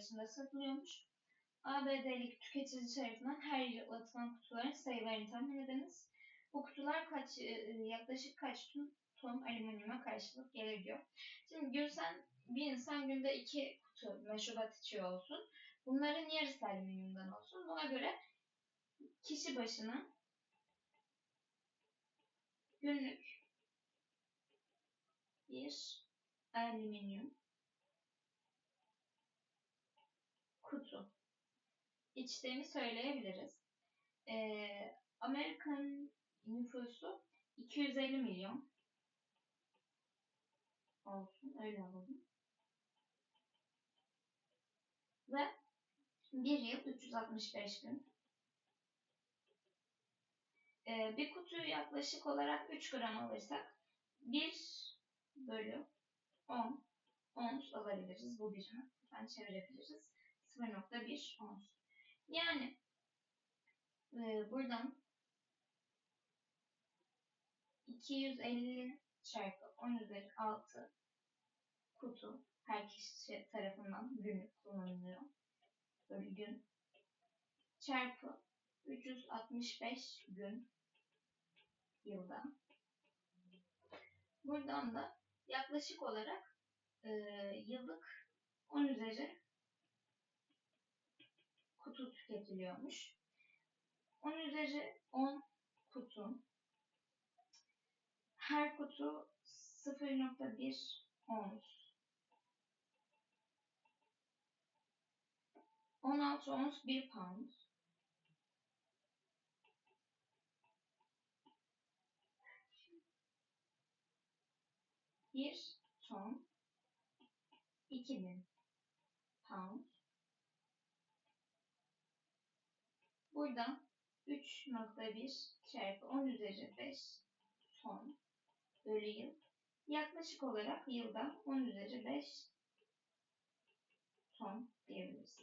içinde satılıyormuş. ABD'lik tüketici tarafından her yıl atılan kutuların sayılarını tahmin ediniz. Bu kutular kaç e, yaklaşık kaç ton, ton alüminyuma karşılık gelir diyor. Şimdi Gülsen bir insan günde iki kutu meşrubat içiyor olsun. Bunların yarısı alüminyumdan olsun. Buna göre kişi başına günlük bir alüminyum kutu içtiğini söyleyebiliriz. Ee, Amerikan nüfusu 250 milyon olsun öyle alalım. Ve bir yıl 365 gün. Ee, bir kutuyu yaklaşık olarak 3 gram alırsak 1 bölü 10 ons alabiliriz bu birimi. Ben çevirebiliriz. 0.1 ons. Yani e, buradan 250 çarpı 10 üzeri 6 kutu her kişi tarafından günlük kullanılıyor. Bölü gün. Çarpı 365 gün yılda. Buradan da yaklaşık olarak e, yıllık 10 üzeri kutu tüketiliyormuş. 10 üzeri 10 kutu. Her kutu 0.1 ons. 16 ons 1 pound. Bir ton 2000 pound. Buradan 3.1 çarpı 10 üzeri 5 ton bölü yıl. Yaklaşık olarak yılda 10 üzeri 5 ton diyebiliriz.